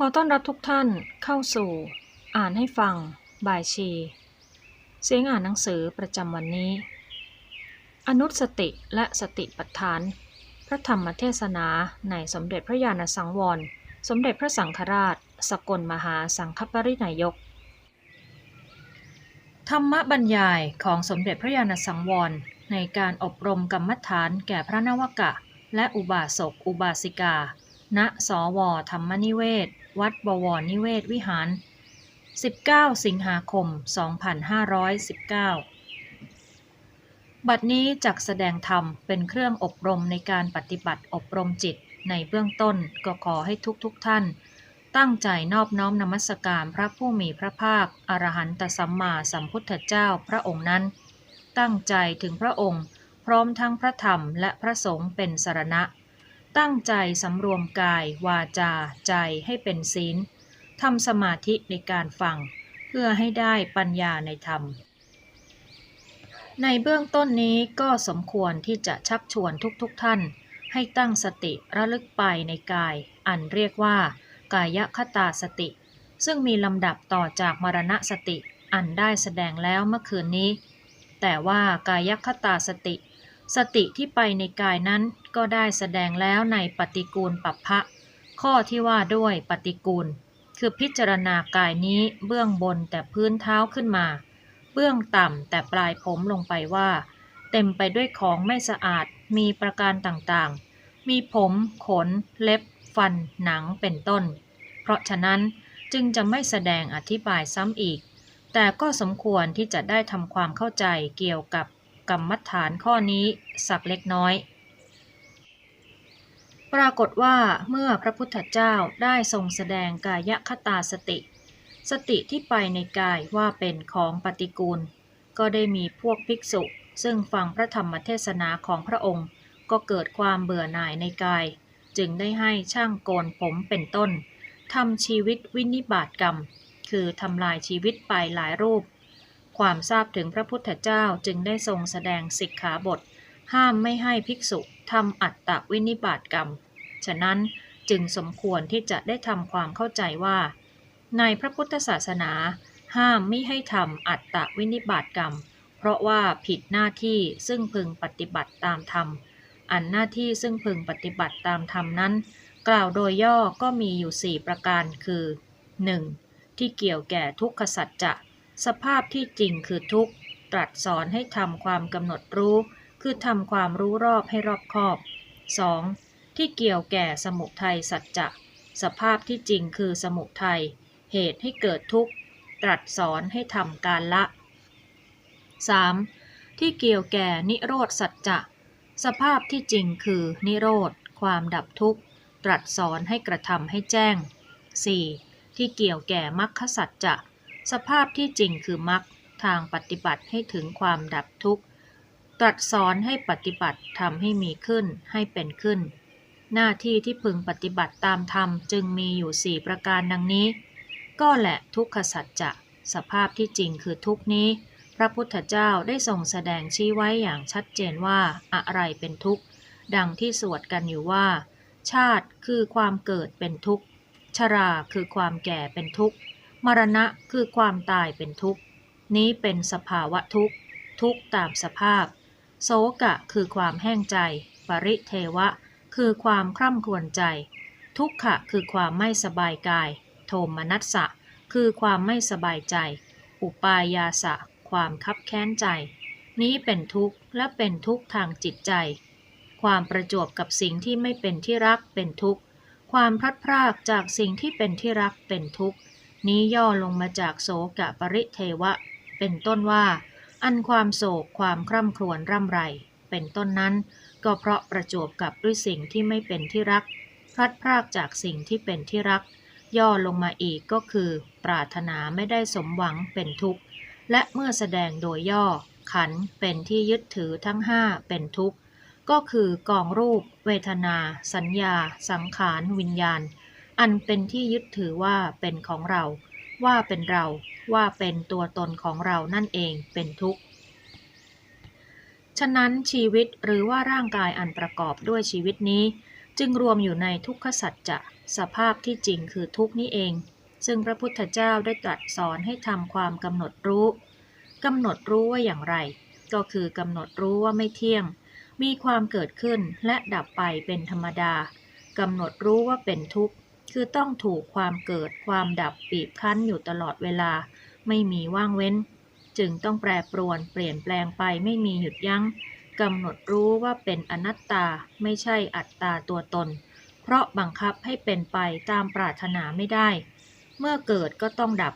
ขอต้อนรับทุกท่านเข้าสู่ อ่านให้ฟัง บายชี เสียงอ่านหนังสือประจำวันนี้ อนุสติและสติปัฏฐาน พระธรรมเทศนาในสมเด็จพระญาณสังวร สมเด็จพระสังฆราช สกลมหาสังฆปรินายก ธรรมบรรยายของสมเด็จพระญาณสังวร ในการอบรมกรรมฐานแก่พระนวกะ และอุบาสกอุบาสิกาณสวธรรมนิเวศ วัดบวรนิเวศวิหาร 19 สิงหาคม 2519 บัดนี้จักแสดงธรรมเป็นเครื่องอบรมในการปฏิบัติอบรมจิตในเบื้องต้นก็ขอให้ทุกทุกท่าน ตั้งใจนอบน้อมนมัสการพระผู้มีพระภาค อรหันตสัมมาสัมพุทธเจ้าพระองค์นั้น ตั้งใจถึงพระองค์ พร้อมทั้งพระธรรมและพระสงฆ์เป็นสารณะ ตั้งใจสำรวมกาย วาจา ใจให้เป็นศีลทำสมาธิในการฟัง เพื่อให้ได้ปัญญาในธรรม ในเบื้องต้นนี้ก็สมควรที่จะชักชวนทุกๆทท่าน ให้ตั้งสติระลึกไปในกาย อันเรียกว่า กายคตาสติ ซึ่งมีลำดับต่อจากมรณสติอันได้แสดงแล้วเมื่อคืนนี้ แต่ว่ากายคตาสติ สติที่ไปในกายนั้นก็ได้แสดงแล้วในปฏิกูลปัปพะ ข้อที่ว่าด้วยปฏิกูล คือพิจารณากายนี้เบื้องบนแต่พื้นเท้าขึ้นมา เบื้องต่ำแต่ปลายผมลงไปว่า เต็มไปด้วยของไม่สะอาดมีประการต่างๆ มีผม ขน เล็บ ฟัน หนังเป็นต้น เพราะฉะนั้นจึงจะไม่แสดงอธิบายซ้ำอีก แต่ก็สมควรที่จะได้ทำความเข้าใจเกี่ยวกับ กรรมฐานข้อนี้สักเล็กน้อย ปรากฏว่าเมื่อพระพุทธเจ้าได้ทรงแสดงกายคตาสติ สติที่ไปในกายว่าเป็นของปฏิกูล ก็ได้มีพวกภิกษุ ซึ่งฟังพระธรรมเทศนาของพระองค์ ก็เกิดความเบื่อหน่ายในกาย จึงได้ให้ช่างโกนผมเป็นต้นทำชีวิตวินิบาตกรรม คือทำลายชีวิตไปหลายรูป ความทราบถึงพระพุทธเจ้าจึงได้ทรงแสดงสิกขาบท ห้ามไม่ให้ภิกษุทำอัตตวินิบาตกรรม ฉะนั้นจึงสมควรที่จะได้ทำความเข้าใจว่า ในพระพุทธศาสนา ห้ามไม่ให้ทำอัตตวินิบาตกรรม เพราะว่าผิดหน้าที่ซึ่งพึงปฏิบัติตามธรรม อันหน้าที่ซึ่งพึงปฏิบัติตามธรรมนั้น กล่าวโดยย่อก็มีอยู่ 4 ประการคือ 1. ที่เกี่ยวแก่ทุกขสัจจะ สภาพที่จริงคือทุกข์ ตรัสสอนให้ทำความกำหนดรู้ คือทำความรู้รอบให้รอบคอบ 2. ที่เกี่ยวแก่สมุทัยสัจจะสภาพที่จริงคือสมุทัยเหตุให้เกิดทุกข์ ตรัสสอนให้ทำการละ 3. ที่เกี่ยวแก่นิโรธสัจจะสภาพที่จริงคือนิโรธ ความดับทุกข์ ตรัสสอนให้กระทำให้แจ้ง 4. ที่เกี่ยวแก่มรรคสัจจะ สภาพที่จริงคือมรรคทางปฏิบัติให้ถึงความดับทุกข์ ตรัสสอนให้ปฏิบัติทำให้มีขึ้นให้เป็นขึ้น หน้าที่ที่พึงปฏิบัติตามธรรมจึงมีอยู่สี่ประการดังนี้ ก็แหละทุกขสัจจะสภาพที่จริงคือทุกนี้ พระพุทธเจ้าได้ทรงแสดงชี้ไว้อย่างชัดเจนว่าอะไรเป็นทุกข์ ดังที่สวดกันอยู่ว่า ชาติคือความเกิดเป็นทุกข์ ชราคือความแก่เป็นทุกข์ มรณะคือความตายเป็นทุกข์ นี้เป็นสภาวะทุกข์ ทุกข์ตามสภาพ โศกะคือความแห้งใจ ปริเทวะ คือความคร่ำครวญใจ ทุกขะคือความไม่สบายกาย โทมนัสสะ คือความไม่สบายใจ อุปายาสะ ความคับแค้นใจ นี้เป็นทุกข์และเป็นทุกข์ทางจิตใจ ความประจวบกับสิ่งที่ไม่เป็นที่รักเป็นทุกข์ ความพลัดพรากจากสิ่งที่เป็นที่รักเป็นทุกข์ นี้ย่อลงมาจากโสกะปริเทวะ เป็นต้นว่า อันความโศกความคร่ำครวญร่ำไร เป็นต้นนั้น ก็เพราะประจวบกับด้วยสิ่งที่ไม่เป็นที่รัก พลัดพรากจากสิ่งที่เป็นที่รัก ย่อลงมาอีกก็คือ ปรารถนาไม่ได้สมหวังเป็นทุกข์ และเมื่อแสดงโดยย่อ ขันเป็นที่ยึดถือทั้งห้าเป็นทุกข์ก็คือกองรูป เวทนา สัญญา สังขาร วิญญาณ อันเป็นที่ยึดถือว่าเป็นของเรา ว่าเป็นเรา ว่าเป็นตัวตนของเรานั่นเองเป็นทุกข์ ฉะนั้นชีวิตหรือว่าร่างกายอันประกอบด้วยชีวิตนี้ จึงรวมอยู่ในทุกขสัจจะสภาพที่จริงคือทุกข์นี้เอง ซึ่งพระพุทธเจ้าได้ตรัสสอนให้ทำความกำหนดรู้กำหนดรู้ว่าอย่างไร ก็คือกำหนดรู้ว่าไม่เที่ยง มีความเกิดขึ้นและดับไปเป็นธรรมดากำหนดรู้ว่าเป็นทุกข์ คือต้องถูกความเกิดความดับบีบคั้นอยู่ตลอดเวลา ไม่มีว่างเว้น จึงต้องแปรปรวนเปลี่ยนแปลงไปไม่มีหยุดยัง้งกำหนดรู้ว่าเป็นอนัตตาไม่ใช่อัตตาตัวตน เพราะบังคับให้เป็นไปตามปรารถนาไม่ได้ เมื่อเกิดก็ต้องดับ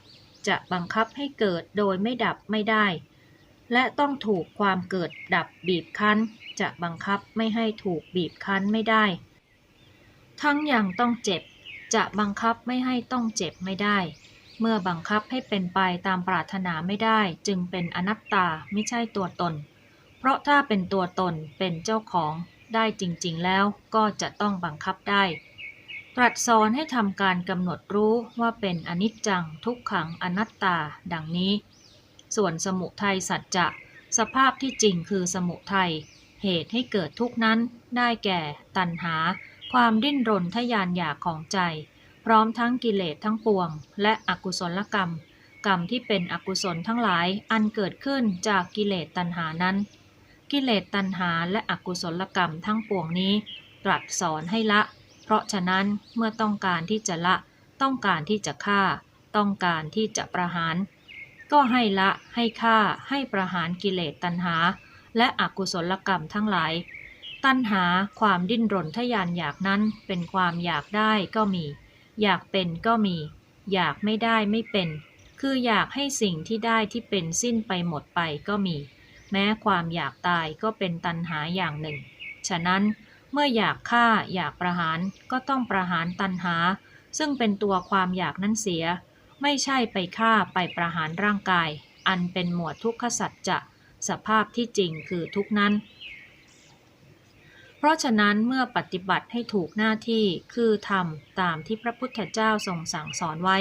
จะบังคับให้เกิดโดยไม่ดับไม่ได้ และต้องถูกความเกิดดับบีบคั้น จะบังคับไม่ให้ถูกบีบคั้นไม่ได้ ทั้งอย่างต้องเจ็บ จะบังคับไม่ให้ต้องเจ็บไม่ได้ เมื่อบังคับให้เป็นไปตามปรารถนาไม่ได้ จึงเป็นอนัตตาไม่ใช่ตัวตน เพราะถ้าเป็นตัวตนเป็นเจ้าของได้จริงๆแล้วก็จะต้องบังคับได้ ตรัสสอนให้ทำการกำหนดรู้ว่าเป็นอนิจจังทุกขังอนัตตา ดังนี้ ส่วนสมุทัยสัจจะสภาพที่จริงคือสมุทัยเหตุให้เกิดทุกนั้นได้แก่ตัณหา ความดิ้นรนทะยานอยากของใจ พร้อมทั้งกิเลสทั้งปวง และอกุศลกรรม กรรมที่เป็นอกุศลทั้งหลายอันเกิดขึ้นจากกิเลสตัณหานั้น กิเลสตัณหาและอกุศลกรรมทั้งปวงนี้ ตรัสสอนให้ละ เพราะฉะนั้นเมื่อต้องการที่จะละ ต้องการที่จะฆ่า ต้องการที่จะประหาร ก็ให้ละให้ฆ่าให้ประหารกิเลสตัณหา และอกุศลกรรมทั้งหลาย ตัณหาความดิ้นรนทยานอยากนั้นเป็นความอยากได้ก็มี อยากเป็นก็มี อยากไม่ได้ไม่เป็น คืออยากให้สิ่งที่ได้ที่เป็นสิ้นไปหมดไปก็มี แม้ความอยากตายก็เป็นตัณหาอย่างหนึ่ง ฉะนั้นเมื่ออยากฆ่าอยากประหารก็ต้องประหารตัณหา ซึ่งเป็นตัวความอยากนั้นเสีย ไม่ใช่ไปฆ่าไปประหารร่างกาย อันเป็นหมวดทุกขสัจจะสภาพที่จริงคือทุกนั้น เพราะฉะนั้นเมื่อปฏิบัติให้ถูกหน้าที่คือทำตามที่พระพุทธเจ้าทรงสั่งสอนไว้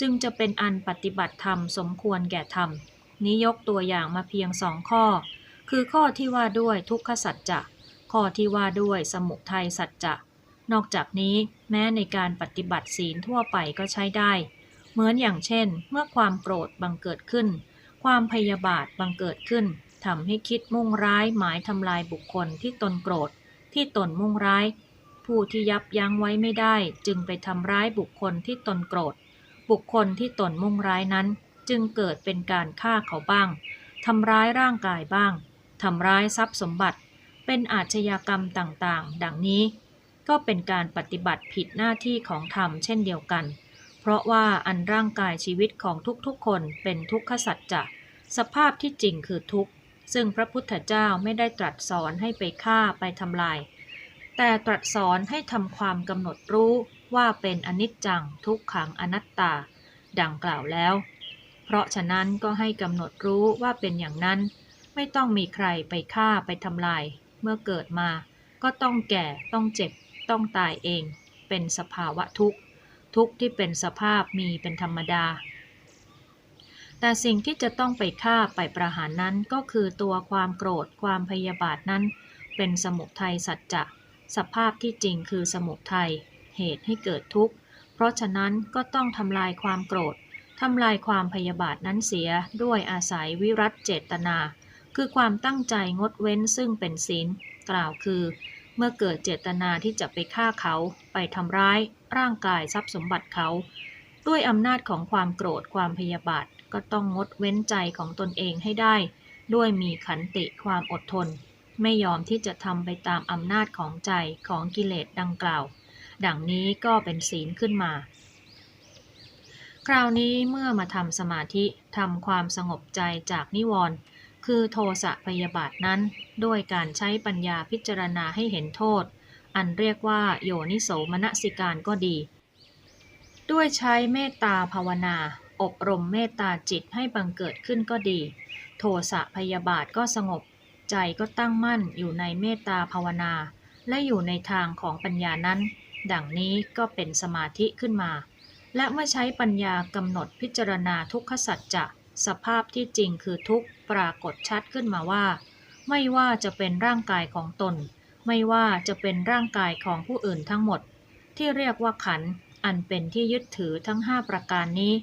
จึงจะเป็นอันปฏิบัติธรรมสมควรแก่ธรรมนี้ยกตัวอย่างมาเพียงสองข้อ คือข้อที่ว่าด้วยทุกขสัจจะข้อที่ว่าด้วยสมุทัยสัจจะนอกจากนี้แม้ในการปฏิบัติศีลทั่วไปก็ใช้ได้ เหมือนอย่างเช่น เมื่อความโกรธบังเกิดขึ้น ความพยาบาทบังเกิดขึ้นทำให้คิดมุ่งร้ายหมายทำลายบุคคลที่ตนโกรธ ที่ตนมุ่งร้าย ผู้ที่ยับยั้งไว้ไม่ได้จึงไปทำร้ายบุคคลที่ตนโกรธ บุคคลที่ตนมุ่งร้ายนั้น จึงเกิดเป็นการฆ่าเขาบ้างทำร้ายร่างกายบ้างทำร้ายทรัพย์สมบัติ เป็นอาชญากรรมต่างๆ ดังนี้ ก็เป็นการปฏิบัติผิดหน้าที่ของธรรมเช่นเดียวกัน เพราะว่าอันร่างกายชีวิตของทุกๆคนเป็นทุกขสัจจะสภาพที่จริงคือทุกข์ ซึ่งพระพุทธเจ้าไม่ได้ตรัสสอนให้ไปฆ่าไปทำลาย แต่ตรัสสอนให้ทำความกำหนดรู้ว่าเป็นอนิจจังทุกขังอนัตตา ดังกล่าวแล้ว เพราะฉะนั้นก็ให้กำหนดรู้ว่าเป็นอย่างนั้น ไม่ต้องมีใครไปฆ่าไปทำลาย เมื่อเกิดมา ก็ต้องแก่ต้องเจ็บ ต้องตายเอง เป็นสภาวะทุกข์ ทุกข์ที่เป็นสภาพมีเป็นธรรมดา แต่สิ่งที่จะต้องไปฆ่าไปประหารนั้นก็คือตัวความโกรธความพยาบาทนั้น เป็นสมุทัยสัจจะสภาพที่จริงคือสมุทัยเหตุให้เกิดทุกข์ เพราะฉะนั้นก็ต้องทำลายความโกรธทำลายความพยาบาทนั้นเสียด้วยอาศัยวิรัตเจตนา คือความตั้งใจงดเว้นซึ่งเป็นศีลกล่าวคือ เมื่อเกิดเจตนาที่จะไปฆ่าเขา ไปทำร้าย ร่างกายทรัพย์สมบัติเขา ด้วยอำนาจของความโกรธความพยาบาท ก็ต้องงดเว้นใจของตนเองให้ได้ ด้วยมีขันติความอดทน ไม่ยอมที่จะทำไปตามอำนาจของใจของกิเลสดังกล่าว ดังนี้ก็เป็นศีลขึ้นมา คราวนี้เมื่อมาทำสมาธิทำความสงบใจจากนิวรณ์คือโทสะพยาบาทนั้น ด้วยการใช้ปัญญาพิจารณาให้เห็นโทษ อันเรียกว่าโยนิโสมนสิการก็ดี ด้วยใช้เมตตาภาวนา อบรมเมตตาจิตให้บังเกิดขึ้นก็ดี โทสะพยาบาทก็สงบ ใจก็ตั้งมั่นอยู่ในเมตตาภาวนา และอยู่ในทางของปัญญานั้น ดังนี้ก็เป็นสมาธิขึ้นมา และเมื่อใช้ปัญญากำหนดพิจารณาทุกขสัจจะสภาพที่จริงคือทุกปรากฏชัดขึ้นมาว่า ไม่ว่าจะเป็นร่างกายของตน ไม่ว่าจะเป็นร่างกายของผู้อื่นทั้งหมด ที่เรียกว่าขันอันเป็นที่ยึดถือทั้ง 5 ประการนี้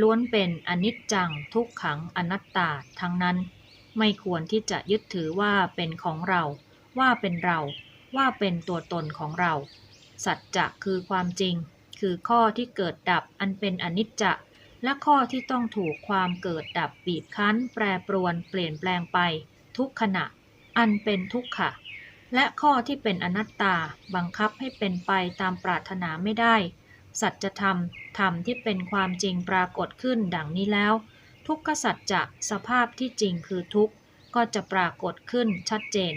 ล้วนเป็นอนิจจังทุกขังอนัตตาทั้งนั้น ไม่ควรที่จะยึดถือว่าเป็นของเรา ว่าเป็นเรา ว่าเป็นตัวตนของเรา สัจจะคือความจริง คือข้อที่เกิดดับอันเป็นอนิจจะและข้อที่ต้องถูกความเกิดดับบีบคั้น แปรปรวนเปลี่ยนแปลงไป ทุกขณะ อันเป็นทุกขะ และข้อที่เป็นอนัตตาบังคับให้เป็นไปตามปรารถนาไม่ได้ สัจธรรม ธรรมที่เป็นความจริงปรากฏขึ้นดังนี้แล้ว ทุกขสัจจะสภาพที่จริงคือทุกข์ก็จะปรากฏขึ้นชัดเจน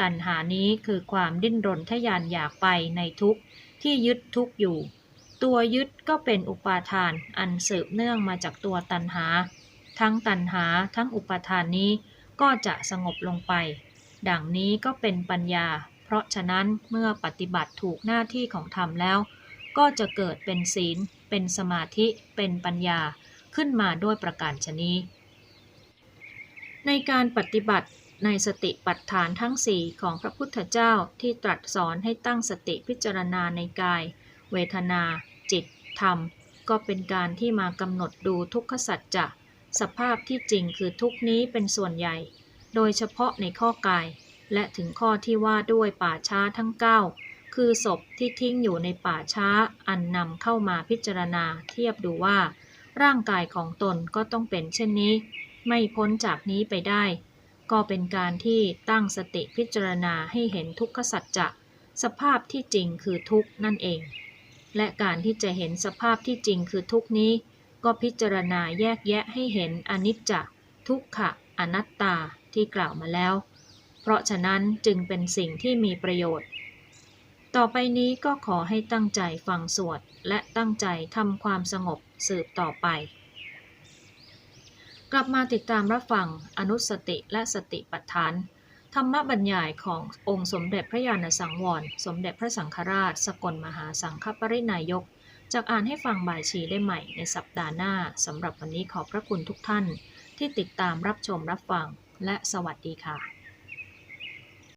ตัณหานี้คือความดิ้นรนทะยานอยากไปในทุกข์ที่ยึดทุกข์อยู่ ตัวยึดก็เป็นอุปาทานอันสืบเนื่องมาจากตัวตัณหา ทั้งตัณหาทั้งอุปาทานนี้ก็จะสงบลงไป ดังนี้ก็เป็นปัญญา เพราะฉะนั้นเมื่อปฏิบัติถูกหน้าที่ของธรรมแล้ว ก็จะเกิดเป็นศีล เป็นสมาธิ เป็นปัญญาขึ้นมาด้วยประการชนีในการปฏิบัติในสติปัฏฐานทั้งสี่ของพระพุทธเจ้าที่ตรัสสอนให้ตั้งสติพิจารณาในกาย เวทนา จิต ธรรม ก็เป็นการที่มากำหนดดูทุกขสัจจะสภาพที่จริงคือทุกนี้เป็นส่วนใหญ่ โดยเฉพาะในข้อกาย และถึงข้อที่ว่าด้วยป่าช้าทั้ง 9 คือศพที่ทิ้งอยู่ในป่าช้าอันนำเข้ามาพิจารณาเทียบดูว่า ร่างกายของตนก็ต้องเป็นเช่นนี้ ไม่พ้นจากนี้ไปได้ ก็เป็นการที่ตั้งสติพิจารณาให้เห็นทุกขสัจจะสภาพที่จริงคือทุกนั่นเอง และการที่จะเห็นสภาพที่จริงคือทุกนี้ ก็พิจารณาแยกแยะให้เห็นอนิจจทุกขะอนัตตาที่กล่าวมาแล้ว เพราะฉะนั้นจึงเป็นสิ่งที่มีประโยชน์ ต่อไปนี้ก็ขอให้ตั้งใจฟังสวด และตั้งใจทำความสงบสืบต่อไป กลับมาติดตามรับฟังอนุสติและสติปัฏฐาน ธรรมบรรยายขององค์สมเด็จพระญาณสังวร สมเด็จพระสังฆราช สกลมหาสังฆปรินายกจากอ่านให้ฟังบ่ายชีได้ใหม่ในสัปดาห์หน้าสำหรับวันนี้ขอบพระคุณทุกท่านที่ติดตามรับชมรับฟังและสวัสดีค่ะ